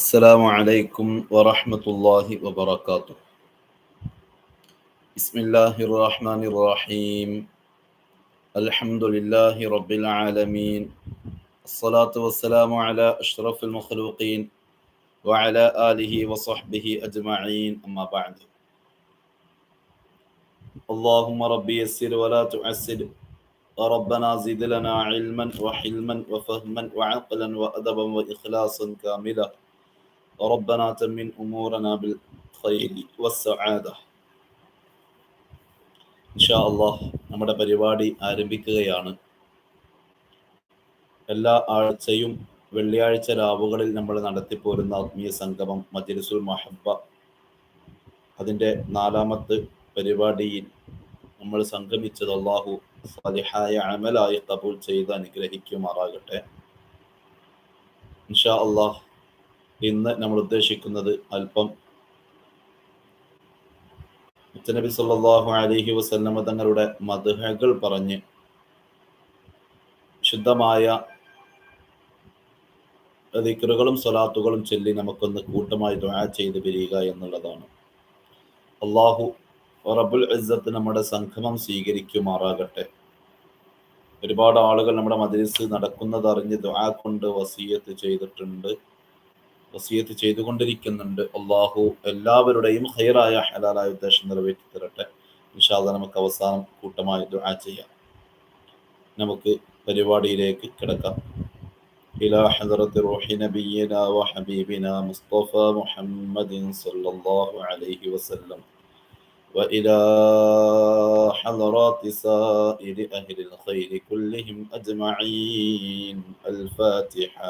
السلام عليكم ورحمة الله وبركاته. بسم الله الرحمن الرحيم. الحمد لله رب العالمين. الصلاة والسلام على أشرف المخلوقين وعلى آله وصحبه أجمعين. أما بعد. اللهم ربي يسر ولا تعسر. ربنا زد لنا علما وحلما وفهما وعقلا وأدبا وإخلاصا كاملا. ربنا تمن أمورنا بالخير والسعادة ഇൻഷാ അള്ളാഹ് നമ്മുടെ പരിപാടി ആരംഭിക്കുകയാണ് എല്ലാ ആഴ്ചയും വെള്ളിയാഴ്ച രാവുകളിൽ നമ്മൾ നടത്തിപ്പോരുന്ന ആത്മീയ സംഗമം മജ്ലിസുൽ മഹബ്ബ അതിൻ്റെ നാലാമത്തെ പരിപാടിയിൽ നമ്മൾ സംഗമിച്ചത് അള്ളാഹു സാലിഹായ അമലായി കബൂൽ ചെയ്ത് അനുഗ്രഹിക്കുമാറാകട്ടെ ഇൻഷാ അള്ളാഹ് ഇന്ന് നമ്മൾ ഉദ്ദേശിക്കുന്നത് അല്പം മുത്തനബി സല്ലല്ലാഹു അലൈഹി വസല്ലമ തങ്ങളുടെ മധുഹകൾ പറഞ്ഞ് ശുദ്ധമായ ദിക്റുകളും സ്വലാത്തുകളും ചൊല്ലി നമുക്കൊന്ന് കൂട്ടമായി ദ്വാ ചെയ്ത് പിരിയുക എന്നുള്ളതാണ്. അള്ളാഹു റബുൽ ഇസ്സത്ത് നമ്മുടെ സംഗമം സ്വീകരിക്കുമാറാകട്ടെ. ഒരുപാട് ആളുകൾ നമ്മുടെ മദ്രസ് നടക്കുന്നത് അറിഞ്ഞ് ദുആ കൊണ്ട് വസീയത്ത് ചെയ്തിട്ടുണ്ട്. വസീയത്ത് ചെയ്തുകൊണ്ടിരിക്കുന്നുണ്ട് അള്ളാഹു എല്ലാവരുടെയും ഹൈറായ ഹലാലായ ഉദ്ദേശം നിറവേറ്റി തരട്ടെ ഇൻഷാല്ല നമുക്ക് അവസാനം കൂട്ടമായി ദുആ ചെയ്യാം നമുക്ക് പരിപാടിയിലേക്ക് കിടക്കാം إلى حضرة روح نبينا وحبيبنا مصطفى محمد صلى الله عليه وسلم وإلى حضرات سائر أهل الخير كلهم أجمعين الفاتحة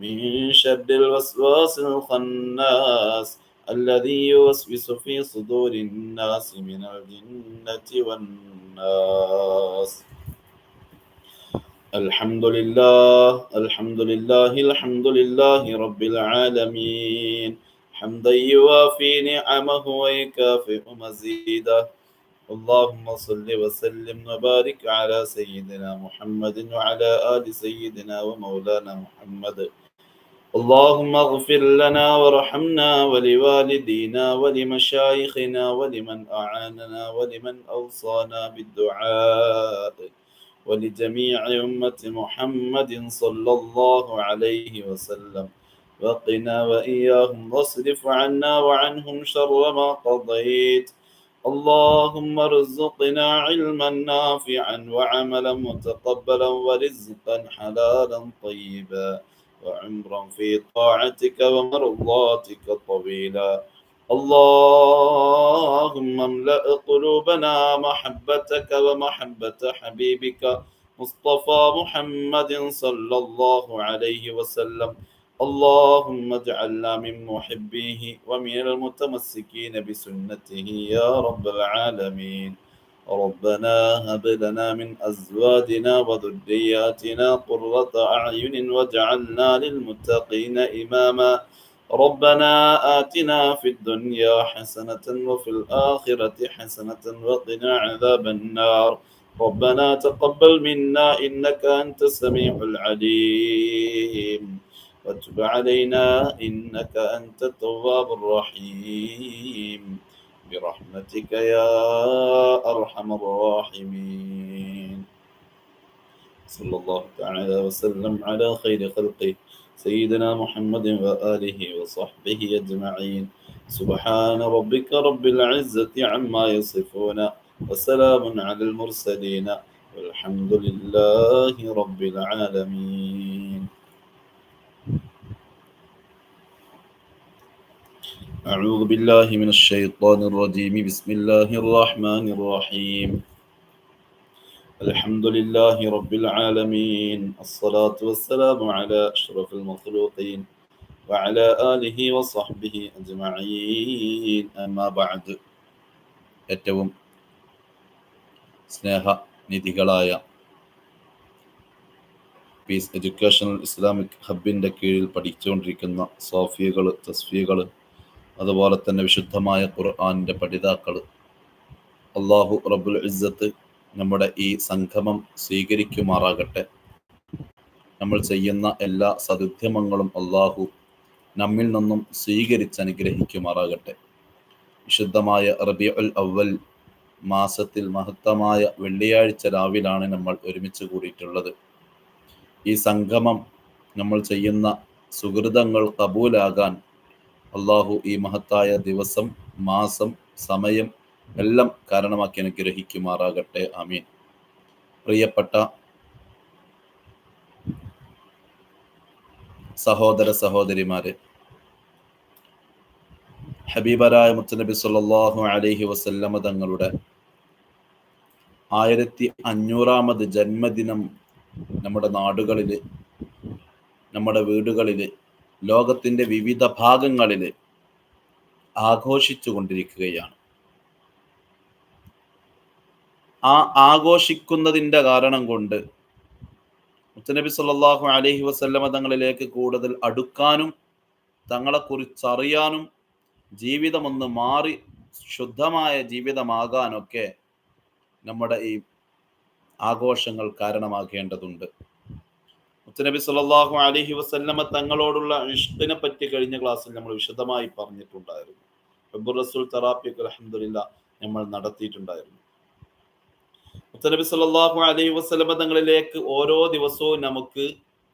من شر الوسواس الخناس الذي يوسوس في صدور الناس من الجنة والناس. الحمد لله الحمد لله الحمد لله رب العالمين. حمدا يوافي نعمه ويكافئ مزيده. اللهم صل وسلم وبارك على سيدنا محمد وعلى آل سيدنا ومولانا محمد. اللهم اغفر لنا وارحمنا ولوالدينا ولمشايخنا ولمن أعاننا ولمن أوصانا بالدعاء ولجميع أمة محمد صلى الله عليه وسلم. وقنا وإياهم واصرف عنا وعنهم شر ما قضيت. اللهم ارزقنا علما نافعا وعملا متقبلا ورزقا حلالا طيبا. وعمرا في طاعتك ومرضاتك طويلا. اللهم املأ قلوبنا محبتك ومحبة حبيبك مصطفى محمد صلى الله عليه وسلم. اللهم اجعلنا من محبيه ومن المتمسكين بسنته يا رب العالمين. ربنا هب لنا من أزواجنا وذرياتنا قرة أعين واجعلنا للمتقين إماما. ربنا آتنا في الدنيا حسنة وفي الآخرة حسنة وقنا عذاب النار. ربنا تقبل منا إنك أنت السميع العليم. وتب علينا إنك أنت التواب الرحيم. برحمتك يا أرحم الراحمين. صلى الله تعالى وسلم على خير خلقه سيدنا محمد وآله وصحبه أجمعين. سبحان ربك رب العزة عما يصفون وسلام على المرسلين والحمد لله رب العالمين. أعوذ بالله من الشيطان الرجيم بسم الله الرحمن الرحيم الحمد لله رب العالمين الصلاة والسلام على أشرف المخلوقين وعلى آله وصحبه أجمعين أما بعد ഏറ്റവും സ്നേഹനിധികളായ പീസ് എഡ്യൂക്കേഷണൽ ഇസ്ലാമിക് ഹബിൻ്റെ കീഴിൽ പഠിച്ചുകൊണ്ടിരിക്കുന്ന സോഫിയകൾ തസ്ഫിയകൾ അതുപോലെ തന്നെ വിശുദ്ധമായ ഖുർആാനിന്റെ പഠിതാക്കൾ. അള്ളാഹു റബുൽ ഇസ്സത്ത് നമ്മുടെ ഈ സംഗമം സ്വീകരിക്കുമാറാകട്ടെ. നമ്മൾ ചെയ്യുന്ന എല്ലാ സദുദ്യമങ്ങളും അള്ളാഹു നമ്മിൽ നിന്നും സ്വീകരിച്ച് അനുഗ്രഹിക്കുമാറാകട്ടെ വിശുദ്ധമായ റബി ഉൽ അവൽ മാസത്തിൽ മഹത്തമായ വെള്ളിയാഴ്ച രാവിലാണ് നമ്മൾ ഒരുമിച്ച് കൂടിയിട്ടുള്ളത്. ഈ സംഗമം നമ്മൾ ചെയ്യുന്ന സുഹൃതങ്ങൾ കബൂലാകാൻ അള്ളാഹു ഈ മഹത്തായ ദിവസം മാസം സമയം എല്ലാം കാരണമാക്കി അനുഗ്രഹിക്കുമാറാകട്ടെ. അമീൻ പ്രിയപ്പെട്ട സഹോദര സഹോദരിമാരെ ഹബീബരായ മുത്തനബി സല്ലാഹു അലഹി വസല്ലമ തങ്ങളുടെ ആയിരത്തി അഞ്ഞൂറാമത് ജന്മദിനം നമ്മുടെ നാടുകളിൽ നമ്മുടെ വീടുകളിൽ ലോകത്തിന്റെ വിവിധ ഭാഗങ്ങളിൽ ആഘോഷിച്ചു കൊണ്ടിരിക്കുകയാണ് ആ ആഘോഷിക്കുന്നതിന്റെ കാരണം കൊണ്ട് മുത്തനബി സല്ലാഹു അലഹി വസല്ലമ തങ്ങളിലേക്ക് കൂടുതൽ അടുക്കാനും തങ്ങളെക്കുറിച്ചറിയാനും ജീവിതമൊന്ന് മാറി ശുദ്ധമായ ജീവിതമാകാനൊക്കെ നമ്മുടെ ഈ ആഘോഷങ്ങൾ കാരണമാകേണ്ടതുണ്ട്. മുത്തനബി സല്ലാഹു അലഹി വസല്ലമ തങ്ങളോടുള്ള ഇഷ്ടിനെ പറ്റി കഴിഞ്ഞ ക്ലാസ്സിൽ നമ്മൾ വിശദമായി പറഞ്ഞിട്ടുണ്ടായിരുന്നു. ഹബ്ബുർ റസൂൽ തെറാപ്പിയൊക്കെ അലഹമില്ല നമ്മൾ നടത്തിയിട്ടുണ്ടായിരുന്നു. മുത്തനബി സല്ലാഹു അലഹി വസ്ലമ തങ്ങളിലേക്ക് ഓരോ ദിവസവും നമുക്ക്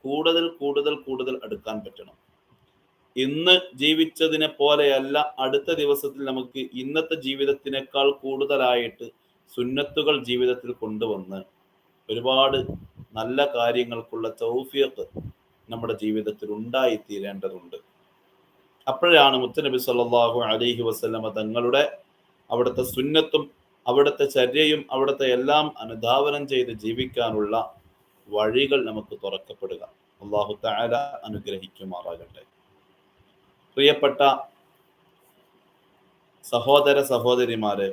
കൂടുതൽ കൂടുതൽ കൂടുതൽ അടുക്കാൻ പറ്റണം. ഇന്ന് ജീവിച്ചതിനെ പോലെയല്ല അടുത്ത ദിവസത്തിൽ നമുക്ക് ഇന്നത്തെ ജീവിതത്തിനേക്കാൾ കൂടുതലായിട്ട് സുന്നത്തുകൾ ജീവിതത്തിൽ കൊണ്ടുവന്ന് ഒരുപാട് നല്ല കാര്യങ്ങൾക്കുള്ള തൗഫിയത്ത് നമ്മുടെ ജീവിതത്തിൽ ഉണ്ടായിത്തീരേണ്ടതുണ്ട്. അപ്പോഴാണ് മുത്തനബി സല്ലാഹു അലൈഹി വസ്ലമ തങ്ങളുടെ അവിടുത്തെ സുന്നത്തും അവിടുത്തെ ചര്യയും അവിടുത്തെ എല്ലാം അനുധാവനം ചെയ്ത് ജീവിക്കാനുള്ള വഴികൾ നമുക്ക് തുറക്കപ്പെടുക. അള്ളാഹു താല അനുഗ്രഹിക്കുമാറാകട്ടെ. പ്രിയപ്പെട്ട സഹോദര സഹോദരിമാരെ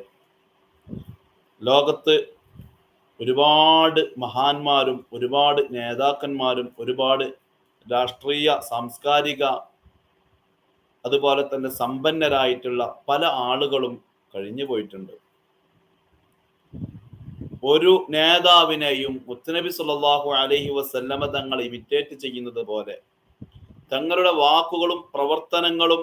ലോകത്ത് ഒരുപാട് മഹാന്മാരും ഒരുപാട് നേതാക്കന്മാരും ഒരുപാട് രാഷ്ട്രീയ സാംസ്കാരിക അതുപോലെ തന്നെ സമ്പന്നരായിട്ടുള്ള പല ആളുകളും കഴിഞ്ഞു പോയിട്ടുണ്ട്. ഒരു നേതാവിനെയും മുത്തനബി സുല്ലാഹു അലഹി വസല്ലമ തങ്ങൾ ഇമിറ്റേറ്റ് ചെയ്യുന്നത് പോലെ തങ്ങളുടെ വാക്കുകളും പ്രവർത്തനങ്ങളും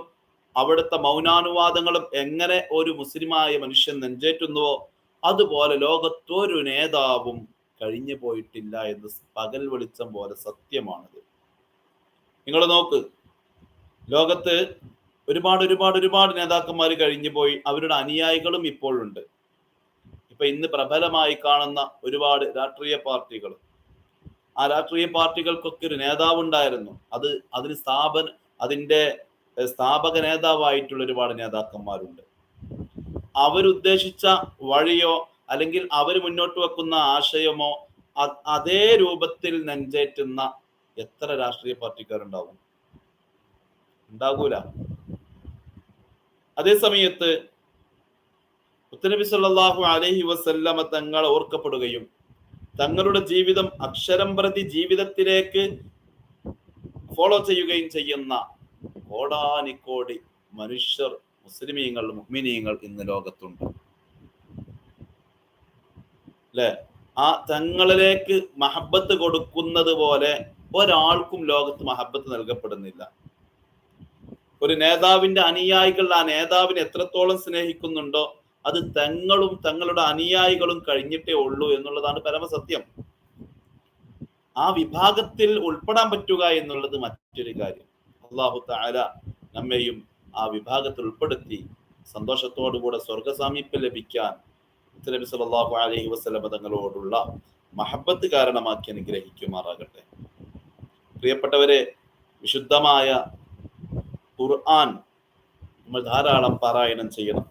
അവിടുത്തെ മൗനാനുവാദങ്ങളും എങ്ങനെ ഒരു മുസ്ലിമായ മനുഷ്യൻ നെഞ്ചേറ്റുന്നുവോ അതുപോലെ ലോകത്തൊരു നേതാവും കഴിഞ്ഞു പോയിട്ടില്ല എന്ന് പകൽ വെളിച്ചം പോലെ സത്യമാണത്. നിങ്ങൾ നോക്ക്. ലോകത്ത് ഒരുപാട് ഒരുപാട് ഒരുപാട് നേതാക്കന്മാർ കഴിഞ്ഞു പോയി. അവരുടെ അനുയായികളും ഇപ്പോഴുണ്ട് ഇപ്പൊ ഇന്ന് പ്രബലമായി കാണുന്ന ഒരുപാട് രാഷ്ട്രീയ പാർട്ടികൾ ആ രാഷ്ട്രീയ പാർട്ടികൾക്കൊക്കെ ഒരു നേതാവ് ഉണ്ടായിരുന്നു അത് അതിന് സ്ഥാപന അതിന്റെ സ്ഥാപക നേതാവായിട്ടുള്ള ഒരുപാട് നേതാക്കന്മാരുണ്ട്. അവരുദ്ദേശിച്ച വഴിയോ അല്ലെങ്കിൽ അവർ മുന്നോട്ട് വെക്കുന്ന ആശയമോ അതേ രൂപത്തിൽ നെഞ്ചേറ്റുന്ന എത്ര രാഷ്ട്രീയ പാർട്ടിക്കാരുണ്ടാവും? ഉണ്ടാകൂല അതേ സമയത്ത് മുത്തനബി സല്ലല്ലാഹു അലൈഹി വസല്ലമ തങ്ങൾ ഓർക്കപ്പെടുകയും തങ്ങളുടെ ജീവിതം അക്ഷരം പ്രതി ജീവിതത്തിലേക്ക് ഫോളോ ചെയ്യുകയും ചെയ്യുന്ന കോടാനിക്കോടി മനുഷ്യർ മുസ്ലിമീങ്ങൾ മുഹ്മിനീങ്ങൾ ഇന്ന് ലോകത്തുണ്ട്. അല്ലെ ആ തങ്ങളിലേക്ക് മഹബത്ത് കൊടുക്കുന്നത് പോലെ ഒരാൾക്കും ലോകത്ത് മഹബത്ത് നൽകപ്പെടുന്നില്ല. ഒരു നേതാവിന്റെ അനുയായികൾ ആ നേതാവിനെ എത്രത്തോളം സ്നേഹിക്കുന്നുണ്ടോ അത് തങ്ങളും തങ്ങളുടെ അനുയായികളും കഴിഞ്ഞിട്ടേ ഉള്ളൂ എന്നുള്ളതാണ് പരമസത്യം. ആ വിഭാഗത്തിൽ ഉൾപ്പെടാൻ പറ്റുക എന്നുള്ളത് മറ്റൊരു കാര്യം. അള്ളാഹു താര നമ്മെയും ആ വിഭാഗത്തിൽ ഉൾപ്പെടുത്തി സന്തോഷത്തോടുകൂടെ സ്വർഗസാമീപ്യം ലഭിക്കാൻ നബി സല്ലാഹു അലൈഹി വസ്ലം തങ്ങളോടുള്ള മഹബത്ത് കാരണമാക്കി അനുഗ്രഹിക്കുമാറാകട്ടെ. പ്രിയപ്പെട്ടവരെ വിശുദ്ധമായ ഖുർആൻ നമ്മൾ ധാരാളം പാരായണം ചെയ്യണം.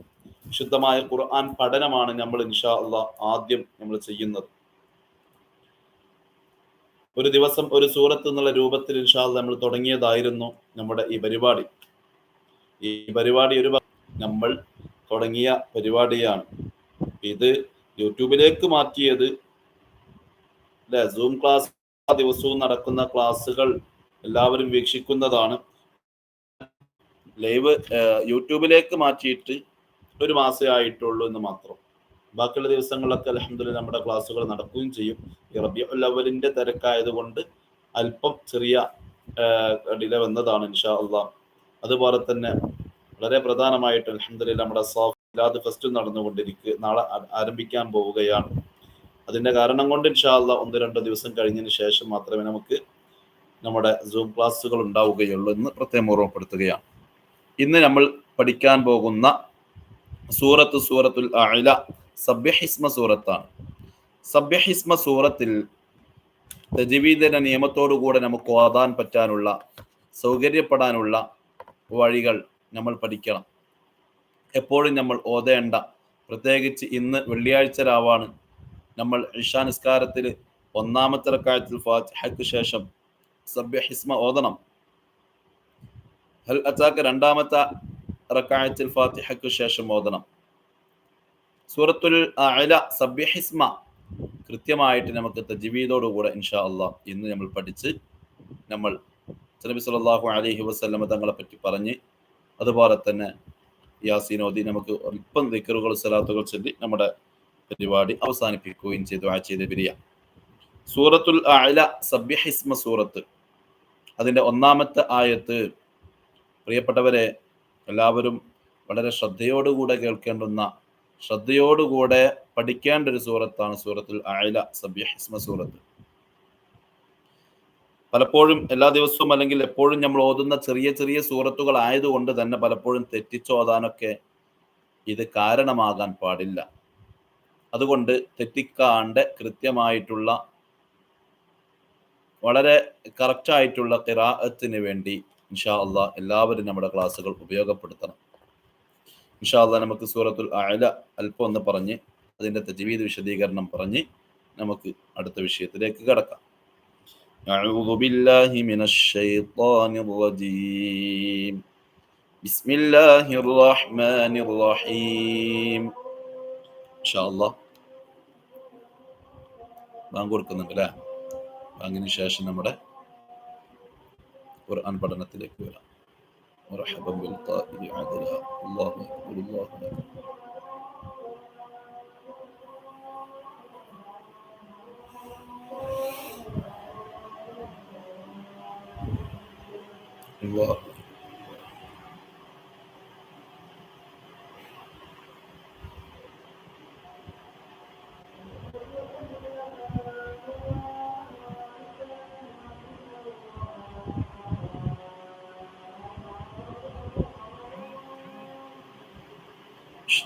വിശുദ്ധമായ ഖുർആൻ പഠനമാണ് നമ്മൾ ഇൻഷാ അല്ല ആദ്യം നമ്മൾ ചെയ്യുന്നത്. ഒരു ദിവസം ഒരു സൂറത്ത് എന്നുള്ള രൂപത്തിൽ ഇൻഷാ നമ്മൾ തുടങ്ങിയതായിരുന്നു നമ്മുടെ ഈ പരിപാടി. ഈ പരിപാടി ഒരു നമ്മൾ തുടങ്ങിയ പരിപാടിയാണ്. ഇത് യൂട്യൂബിലേക്ക് മാറ്റിയത് അല്ലെ സൂം ക്ലാസ് ദിവസവും നടക്കുന്ന ക്ലാസ്സുകൾ എല്ലാവരും വീക്ഷിക്കുന്നതാണ്. ലൈവ് യൂട്യൂബിലേക്ക് മാറ്റിയിട്ട് ഒരു മാസേ ആയിട്ടുള്ളൂ എന്ന് മാത്രം. ബാക്കിയുള്ള ദിവസങ്ങളിലൊക്കെ അലഹമ്മദില്ല നമ്മുടെ ക്ലാസ്സുകൾ നടക്കുകയും ചെയ്യും. ഈ റബിയുൽ അവലിന്റെ തിരക്കായതുകൊണ്ട് അല്പം ചെറിയ ഡിലെ വന്നതാണ് ഇൻഷാ അള്ളാഹ് അതുപോലെ തന്നെ വളരെ പ്രധാനമായിട്ട് അലഹമ്മദില്ല നമ്മുടെ സോഫ്റ്റ് ഫെസ്റ്റ് നടന്നുകൊണ്ടിരിക്കുക. നാളെ ആരംഭിക്കാൻ പോവുകയാണ്. അതിന്റെ കാരണം കൊണ്ട് ഇൻഷാല്ല ഒന്ന് രണ്ടോ ദിവസം കഴിഞ്ഞതിന് ശേഷം മാത്രമേ നമുക്ക് നമ്മുടെ സൂം ക്ലാസ്സുകൾ ഉണ്ടാവുകയുള്ളൂ എന്ന് പ്രത്യേകം ഓർമ്മപ്പെടുത്തുകയാണ്. ഇന്ന് നമ്മൾ പഠിക്കാൻ പോകുന്ന സൂറത്ത് സൂറത്തുൽ അഅല സബ്യഹിസ്മ സൂറത്താണ്. സബ്യഹിസ്മ സൂറത്തിൽ തജവീദിന്റെ നിയമത്തോടുകൂടെ നമുക്ക് ഓതാൻ പറ്റാനുള്ള സൗകര്യപ്പെടാനുള്ള വഴികൾ നമ്മൾ പഠിക്കണം. എപ്പോഴും നമ്മൾ ഓതേണ്ട. പ്രത്യേകിച്ച് ഇന്ന് വെള്ളിയാഴ്ച രാവാണ്. നമ്മൾ ഇഷാ നിസ്കാരത്തിൽ ഒന്നാമത്തെ റക്കായത്തിൽ ഫാത്തിഹയ്ക്ക് ശേഷം സബ്യഹിസ്മ ഓതണം. ഹൽ അത്താക്ക് രണ്ടാമത്തെ റക്കായത്തിൽ ഫാത്തിഹയ്ക്ക് ശേഷം ഓതണം. സൂറത്തുൽ അഅല സബ്യഹിസ്മ കൃത്യമായിട്ട് നമുക്ക് തജ്വീദോടുകൂടെ ഇൻഷാ അള്ളാഹ് ഇന്ന് നമ്മൾ പഠിച്ച് നമ്മൾ നബി സല്ലല്ലാഹു അലഹി വസ്ലമ തങ്ങളെ പറ്റി പറഞ്ഞ് അതുപോലെ തന്നെ യാസീനോദി നമുക്ക് അല്പം ദിക്കറുകൾ സലാത്തുകൾ ചൊല്ലി നമ്മുടെ പരിപാടി അവസാനിപ്പിക്കുകയും ചെയ്തു ആ ചെയ്ത് ബിരിയ സൂറത്തുൽ അഅല സബ്യഹിസ്മ സൂറത്ത്. അതിന്റെ ഒന്നാമത്തെ ആയത്ത് പ്രിയപ്പെട്ടവരെ എല്ലാവരും വളരെ ശ്രദ്ധയോടുകൂടെ കേൾക്കേണ്ടുന്ന ശ്രദ്ധയോടുകൂടെ പഠിക്കേണ്ട ഒരു സൂറത്താണ് സൂറത്തുൽ അഅല സബ്യഹിസ്മ സൂറത്ത്. പലപ്പോഴും എല്ലാ ദിവസവും അല്ലെങ്കിൽ എപ്പോഴും നമ്മൾ ഓതുന്ന ചെറിയ ചെറിയ സൂറത്തുകൾ ആയതുകൊണ്ട് തന്നെ പലപ്പോഴും തെറ്റിച്ചോതാനൊക്കെ ഇത് കാരണമാകാൻ പാടില്ല. അതുകൊണ്ട് തെറ്റിക്കാണ്ട് കൃത്യമായിട്ടുള്ള വളരെ കറക്റ്റായിട്ടുള്ള കിറാഅത്തിന് വേണ്ടി ഇൻഷാ അള്ളാ എല്ലാവരും നമ്മുടെ ക്ലാസ്സുകൾ ഉപയോഗപ്പെടുത്തണം. ഇൻഷാ അള്ളാ നമുക്ക് സൂറത്തുൽ അഅല അല്പം ഒന്ന് പറഞ്ഞ് അതിന്റെ തജ്വീദ് വിശദീകരണം പറഞ്ഞ് നമുക്ക് അടുത്ത വിഷയത്തിലേക്ക് കടക്കാം. أعوذ بالله من الشيطان الرجيم بسم الله الرحمن الرحيم إن شاء الله ബാങ്ക് കൊടുക്കുന്നുണ്ട് അല്ലേ ബാങ്കിന് ശേഷം നമ്മുടെ ഖുർആൻ പഠനത്തിലേക്ക് വരാം مرحبا بالقائل عدلا الله أكبر الله أكبر うわ。し。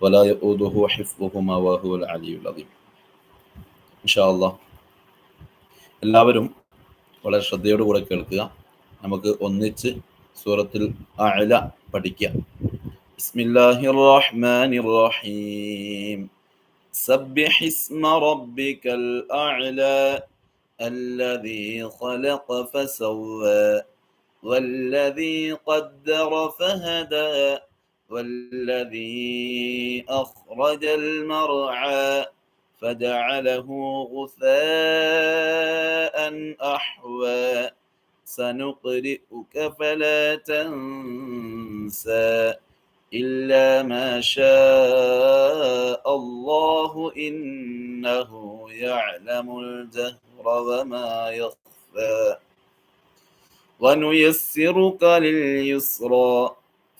ولا يؤوده حفظهما وهو العلي العظيم إن شاء الله എല്ലാവരും വളരെ ശ്രദ്ധയോടുകൂടെ കേൾക്കുക നമുക്ക് ഒന്നിച്ച് സൂറത്തിൽ അഅല പഠിക്കാം ബിസ്മില്ലാഹിർ റഹ്മാനിർ റഹീം سبح اسم ربك الأعلى الذي خلق فسوى والذي قدر فهدى والذي أخرج المرعى فجعله غثاء أحوى. سنقرئك فلا تنسى إلا ما شاء الله إنه يعلم الجهر وما يخفى. ونيسرك لليسرى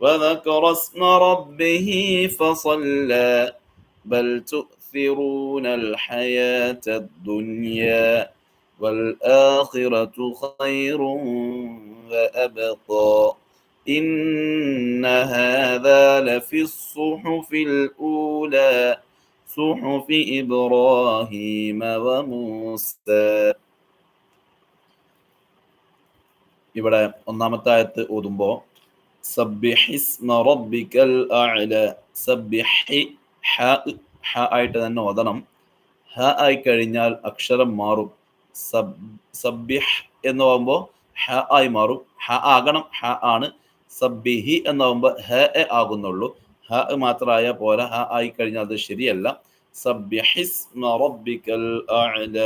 وذكر اسم ربه فصلى بل تؤثرون الحياة الدنيا والآخرة خير وأبقى إن هذا لفي الصحف الأولى صحف إبراهيم وموسى ഇവിടെ ഒന്നാമത്തെ ആയത്ത് ഓതുമ്പോൾ സബ്ബിഹിസ്മ റബ്ബിക്കൽ അഅല. സബ്ബിഹി ഹ ഹ ആയിട്ട് തന്നെ ഓതണം. ഹ ആയി കഴിഞ്ഞാൽ അക്ഷരം മാറും. സബ് എന്ന് പറയുമ്പോൾ ഹ ആയി മാറും. ഹ ആകണം ഹ ആണ്. സബ്ബിഹി എന്നാവുമ്പോൾ ഹ എ ആകുന്നുള്ളൂ. ഹ മാത്രമായ പോരാ. ഹ ആയി കഴിഞ്ഞാൽ അത് ശരിയല്ല. സബ്ബിഹിസ്മ റബ്ബിക്കൽ അഅല.